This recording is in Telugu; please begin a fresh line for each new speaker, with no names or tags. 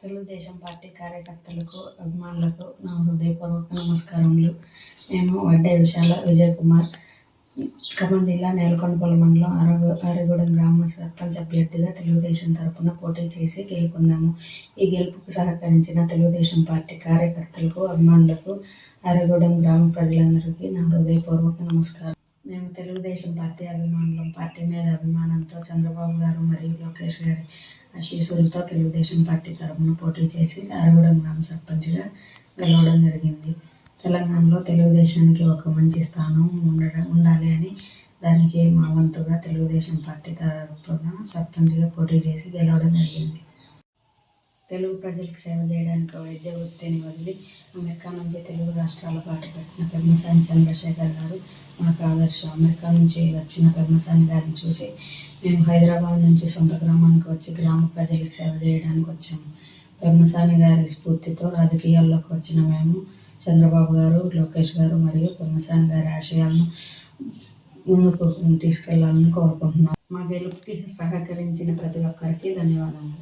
తెలుగుదేశం పార్టీ కార్యకర్తలకు అభిమానులకు నా హృదయపూర్వక నమస్కారములు. నేను వడ్డే విశాల విజయ్ కుమార్ ఖమ్మం జిల్లా నేలకొండపల్లి మండలం అరగు అరగూడెం గ్రామ సర్పంచ్ అభ్యర్థిగా తెలుగుదేశం తరపున పోటీ చేసి గెలుపొందాము. ఈ గెలుపుకు సహకరించిన తెలుగుదేశం పార్టీ కార్యకర్తలకు అభిమానులకు అరగూడెం గ్రామ ప్రజలందరికీ నా హృదయపూర్వక నమస్కారం. మేము తెలుగుదేశం పార్టీ అభిమానులం పార్టీ మీద అభిమానంతో చంద్రబాబు గారు మరియు లోకేష్ గారి ఆశీస్సులతో తెలుగుదేశం పార్టీ తరఫున పోటీ చేసి అరగూడెం గ్రామ సర్పంచ్గా గెలవడం జరిగింది. తెలంగాణలో తెలుగుదేశానికి ఒక మంచి స్థానం ఉండడం ఉండాలి అని దానికి మా వంతుగా తెలుగుదేశం పార్టీ తరఫున సర్పంచ్గా పోటీ చేసి గెలవడం జరిగింది. తెలుగు ప్రజలకు సేవ చేయడానికి వైద్య వృత్తిని వదిలి అమెరికా నుంచి తెలుగు రాష్ట్రాల పాటు పెట్టిన పెమ్మసాని చంద్రశేఖర్ గారు మాకు ఆదర్శం. అమెరికా నుంచి వచ్చిన పెమ్మసాని గారిని చూసి మేము హైదరాబాద్ నుంచి సొంత గ్రామానికి వచ్చి గ్రామ ప్రజలకు సేవ చేయడానికి వచ్చాము. పెమ్మసాని గారి స్ఫూర్తితో రాజకీయాల్లోకి వచ్చిన మేము చంద్రబాబు గారు లోకేష్ గారు మరియు పెమ్మసాని గారి ఆశయాలను ముందుకు తీసుకెళ్ళాలని కోరుకుంటున్నాం. మా గెలుపుకి సహకరించిన ప్రతి ఒక్కరికి ధన్యవాదాలు.